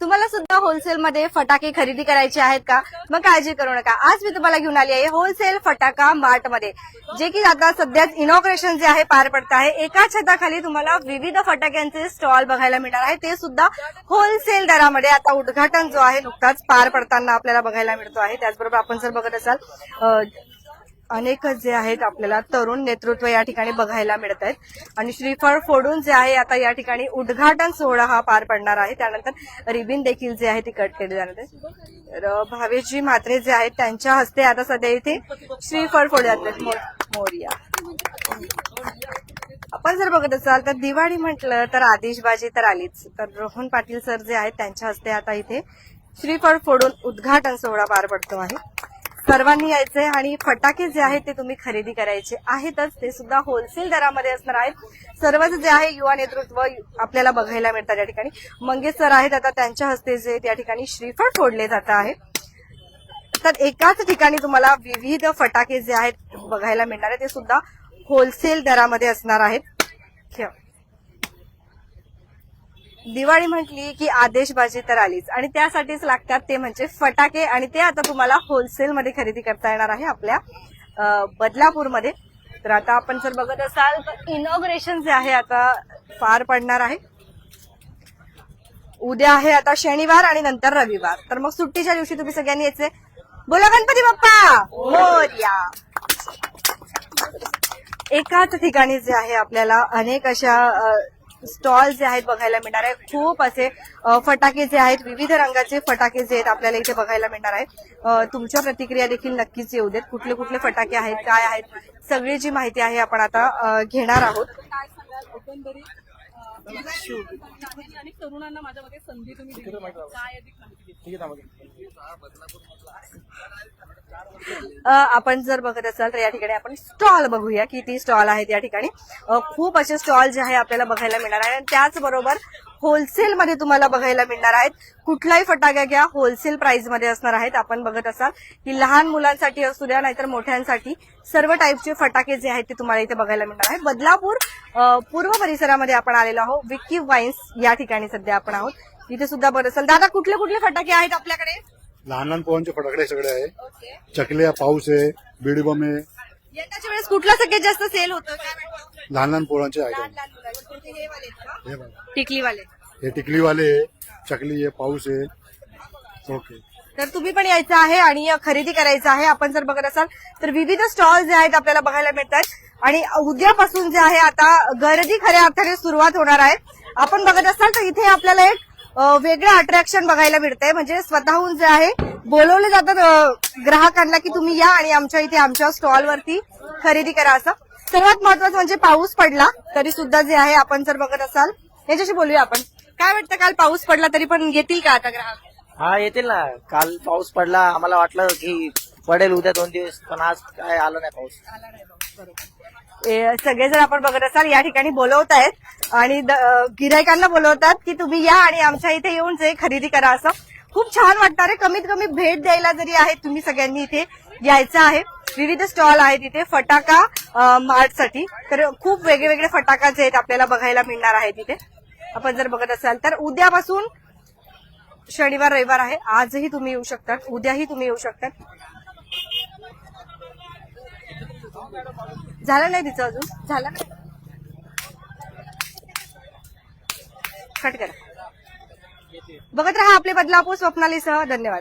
तुम्हाला सुद्धा होलसेल मध्ये फटाके खरेदी करायचे आहेत का? मग काळजी करू नका. आज मी तुम्हाला घेऊन आली आहे होलसेल फटाका मार्टमध्ये. जे की आता सध्याच इनॉग्रेशन जे आहे पार पडत आहे एका छताखाली तुम्हाला विविध फटाक्यांचे स्टॉल बघायला मिळणार आहे. ते सुद्धा होलसेल दरामध्ये आता उद्घाटन जो आहे नुकताच पार पडताना आपल्याला बघायला मिळतो आहे. त्याचबरोबर आपण जर बघत असाल अनेकच अनेक जे आहेत आपल्याला तरुण नेतृत्व या ठिकाणी बघायला मिळत आहेत आणि श्रीफळ फोडून जे आहे आता या ठिकाणी उद्घाटन सोहळा हा पार पडणार आहे. त्यानंतर रिबिन देखील जे आहे ती कट केली जाणार आहे. तर भावेशजी म्हात्रे जे आहेत त्यांच्या हस्ते आता सध्या इथे श्रीफळ फोडले जात आहेत आपण जर बघत असाल तर दिवाळी म्हटलं तर आदिशबाजी तर आलीच. तर रोहन पाटील सर जे आहेत त्यांच्या हस्ते आता इथे श्रीफळ फोडून उद्घाटन सोहळा पार पडतो आहे. सर्वांनी यायचंय आणि फटाके जे आहेत ते तुम्ही खरेदी करायचे आहेतच. ते सुद्धा होलसेल दरामध्ये असणार आहेत. सर्वच जे आहे युवा नेतृत्व आपल्याला बघायला मिळतात या ठिकाणी. मंगेश सर आहेत आता त्यांच्या हस्ते जे त्या ठिकाणी श्रीफळ फोडले जात आहे. तर एकाच ठिकाणी तुम्हाला विविध फटाके जे आहेत बघायला मिळणार आहे ते सुद्धा होलसेल दरामध्ये असणार आहेत. ठेव. दिवाळी म्हटली की आदेशबाजी तर आलीच. आणि त्यासाठीच लागतात ते म्हणजे फटाके आणि ते आता तुम्हाला होलसेलमध्ये खरेदी करता येणार आहे आपल्या बदलापूरमध्ये. तर आता आपण जर बघत असाल तर इनॉग्रेशन जे आहे आता पार पडणार आहे. उद्या आहे आता शनिवार आणि नंतर रविवार. तर मग सुट्टीच्या दिवशी तुम्ही सगळ्यांनी यायचे. बोला गणपती बाप्पा! मोरया! एकाच ठिकाणी जे आहे आपल्याला अनेक अशा स्टॉल जे आहेत बघायला मिळणार आहे. खूप असे फटाके जे आहेत विविध रंगाचे फटाके जे आहेत आपल्याला इथे बघायला मिळणार आहेत तुमच्या प्रतिक्रिया देखील नक्कीच येऊ देत. कुठले कुठले फटाके आहेत काय आहेत सगळी जी माहिती आहे आपण आता घेणार आहोत. तरुणांना माझ्या संधी तुम्ही आपण जर बघत असाल तर या ठिकाणी आपण स्टॉल बघूया. किती स्टॉल आहेत या ठिकाणी? खूप असे स्टॉल जे आहे आपल्याला बघायला मिळणार आहे आणि त्याचबरोबर होलसेल मध्ये तुम्हाला बघायला मिळणार आहेत. कुठलाही फटाका घ्या होलसेल प्राइसमध्ये असणार आहेत. आपण बघत असाल की लहान मुलांसाठी असू द्या नाहीतर मोठ्यांसाठी सर्व टाईपचे फटाके जे आहेत ते तुम्हाला इथे बघायला मिळणार आहेत. बदलापूर पूर्व परिसरामध्ये आपण आलेलो आहोत. विक्की वाईन्स या ठिकाणी सध्या आपण आहोत. इथे सुद्धा बघत असाल दादा कुठले कुठले फटाके आहेत आपल्याकडे? लहान लहान पोरांचे फटाकडे सगळे आहे. ओके. चकल्या पाऊस आहे बिडी बम. आहे वेळेस कुठला सगळ्यात जास्त सेल होतं? काय? लहान लहान पोरांचे लहान आयटम लहान मुलांचे. कोणते? हे वाले आहेत का? हे बघा. टिकलीवाले. हे टिकलीवाले आहे चकली आहे पाऊस आहे. ओके. तर तुम्ही पण यायचं आहे आणि खरेदी करायचं आहे. आपण जर बघत असाल तर विविध स्टॉल जे आहेत आपल्याला बघायला मिळतात. आणि उद्यापासून जे आहे आता गर्दी खऱ्या अर्थाने सुरुवात होणार आहे. आपण बघत असाल तर इथे आपल्याला एक वेगळं अट्रॅक्शन बघायला मिळतंय. म्हणजे स्वतःहून जे आहे बोलवले जातात ग्राहकांना की तुम्ही या आणि आमच्या इथे आमच्या स्टॉलवरती खरेदी करा असं. सर्वात महत्वाचं म्हणजे पाऊस पडला तरी सुद्धा जे आहे आपण जर बघत असाल याच्याशी बोलूया आपण. काय वाटतं काल पाऊस पडला तरी पण येतील का आता ग्राहक? हा येतील ना. काल पाऊस पडला आम्हाला वाटलं की पडेल उद्या दोन दिवस पण आज काय आलं नाही पाऊस. ए, आपण बघत असाल या ठिकाणी बोलवत आहेत आणि गिरायकांना बोलवतात की तुम्ही या आणि आमच्या इथे येऊन जे खरेदी करा असं. खूप छान वाटणार आहे. कमीत कमी भेट द्यायला जरी आहे तुम्ही सगळ्यांनी इथे यायचं आहे. विविध स्टॉल आहेत इथे फटाका मार्टसाठी. तर खूप वेगळे वेगळे फटाका जे आहेत आपल्याला बघायला मिळणार आहेत इथे. आपण जर बघत असाल तर उद्यापासून शनिवार रविवार आहे. आजही तुम्ही येऊ शकतात. उद्याही तुम्ही येऊ शकतात. झालं नाही तिचं अजून? झालं नाही. कट करा. बघत राहा आपले बदलापूर स्वप्नालीसह धन्यवाद.